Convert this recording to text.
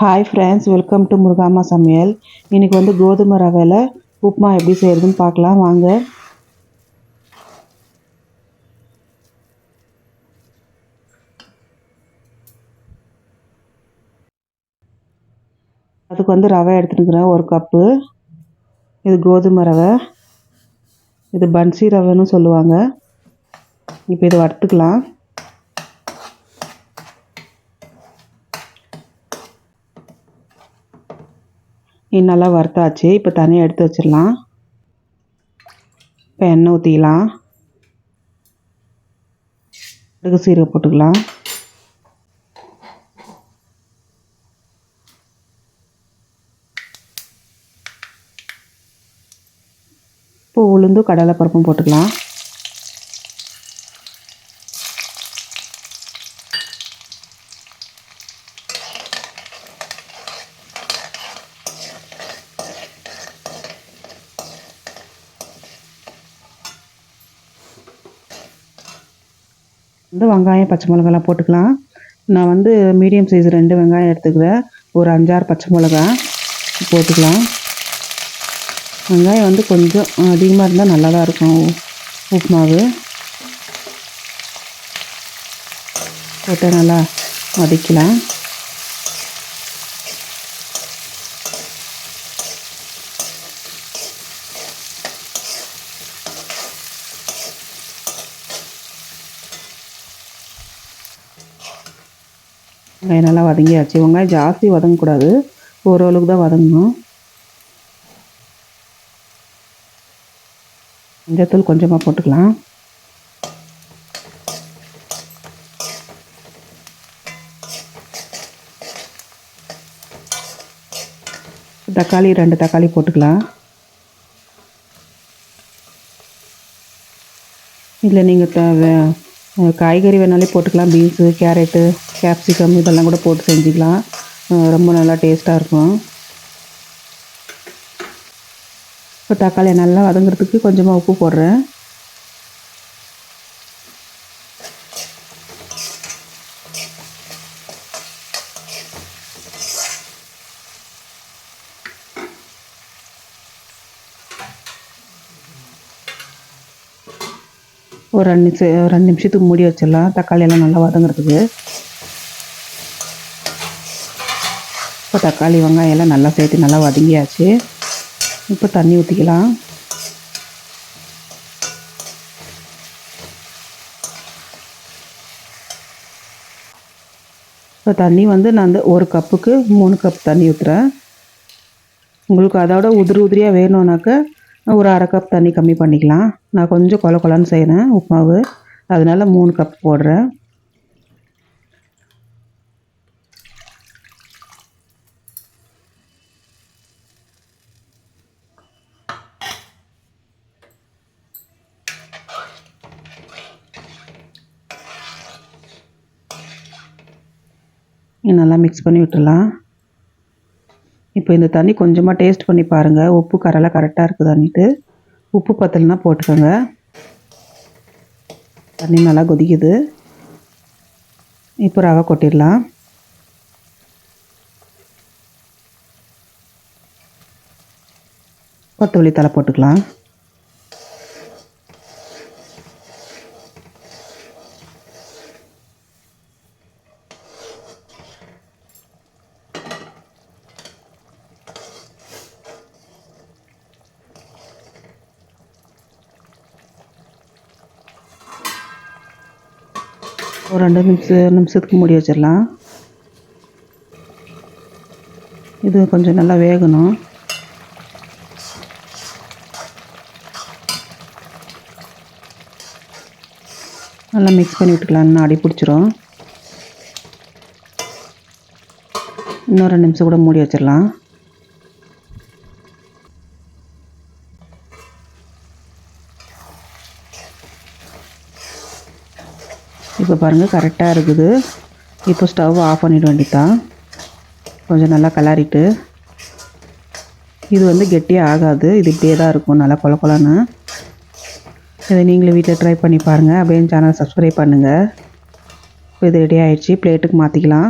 Hi friends welcome to Murugamma சமையல் இன்றைக்கி வந்து கோதுமை ரவையில் உப்புமா எப்படி செய்கிறதுன்னு பார்க்கலாம். வாங்க. அதுக்கு வந்து ரவை எடுத்துருக்குறேன் ஒரு கப்பு இது கோதுமை ரவை. இது பன்சி ரவைன்னு சொல்லுவாங்க. இப்போ இதை வறுத்துக்கலாம். நல்லா வறுத்தாச்சு இப்போ தனியாக எடுத்து வச்சிடலாம். இப்போ எண்ணெய் ஊற்றிக்கலாம் கடுகு சீரகம் போட்டுக்கலாம். இப்போ உளுந்தும் கடலை பருப்பும் போட்டுக்கலாம். வந்து வெங்காயம் பச்சை மிளகாலாம் போட்டுக்கலாம். நான் வந்து மீடியம் சைஸ் ரெண்டு வெங்காயம் எடுத்துக்கிறேன். ஒரு அஞ்சாறு பச்சை மிளகா போட்டுக்கலாம். வெங்காயம் வந்து கொஞ்சம் அதிகமாக இருந்தால் நல்லா தான் இருக்கும் உப்புமாவு. போட்டு நல்லா வதக்கலாம். வெங்காயம் நல்லா வதங்கியாச்சு. வெங்காயம் ஜாஸ்தி வதங்கக்கூடாது. ஓரளவுக்கு தான் வதங்கணும். மஞ்சத்தூள் கொஞ்சமாக போட்டுக்கலாம். தக்காளி ரெண்டு தக்காளி போட்டுக்கலாம். இல்லை நீங்கள் காய்கறி வேணாலே போட்டுக்கலாம். Beans carrot. கேப்சிகம் இதெல்லாம் கூட போட்டு செஞ்சுக்கலாம். ரொம்ப நல்லா டேஸ்ட்டாக இருக்கும். இப்போ தக்காளி நல்லா வதங்குறதுக்கு கொஞ்சமாக உப்பு போடுறேன். ஒரு ரெண்டு நிமிஷம் ரெண்டு நிமிஷத்துக்கு மூடி வச்சிடலாம். தக்காளி எல்லாம் நல்லா வதங்குறதுக்கு. இப்போ தக்காளி வெங்காயம் எல்லாம் நல்லா சேர்த்து நல்லா வதங்கியாச்சு. இப்போ தண்ணி ஊற்றிக்கலாம் இப்போ தண்ணி வந்து நான் வந்து ஒரு கப்புக்கு மூணு கப் தண்ணி ஊற்றுறேன் உங்களுக்கு அதோட உதிரி உதிரியாக வேணும்னாக்க ஒரு அரை கப் தண்ணி கம்மி பண்ணிக்கலாம். நான் கொஞ்சம் கொல கொலன்னு செய்கிறேன் உப்புமாவு. அதனால் மூணு கப் போடுறேன். நல்லா மிக்ஸ் பண்ணி விட்டுடலாம். இப்போ இந்த தண்ணி கொஞ்சமாக டேஸ்ட் பண்ணி பாருங்கள் உப்பு கரெல்லாம் கரெக்டாக இருக்குதான்னுட்டு. உப்பு பத்தலைனா போட்டுக்கோங்க. தண்ணி நல்லா கொதிக்குது. இப்போ ரவை கொட்டிடலாம். கொத்தமல்லி தலை போட்டுக்கலாம். ஒரு ரெண்டு நிமிஷம் நிமிஷத்துக்கு மூடி வச்சிடலாம். இது கொஞ்சம் நல்லா வேகணும். நல்லா மிக்ஸ் பண்ணி விட்டுக்கலாம். இன்னும் அடி பிடிச்சிரும். இன்னும் ரெண்டு நிமிஷம் கூட மூடி வச்சிடலாம். இப்போ பாருங்கள் கரெக்டாக இருக்குது. இப்போ ஸ்டவ் ஆஃப் பண்ணிட வேண்டித்தான் கொஞ்சம் நல்லா கலாரிட்டு இது வந்து கெட்டியாக ஆகாது. இது இப்படியே தான் இருக்கும் நல்லா கொல கொலன்னு இதை நீங்களும் வீட்டில் ட்ரை பண்ணி பாருங்கள் அப்படியே சேனல் சப்ஸ்கிரைப் பண்ணுங்கள் இப்போ இது ரெடி ஆகிடுச்சி பிளேட்டுக்கு மாற்றிக்கலாம்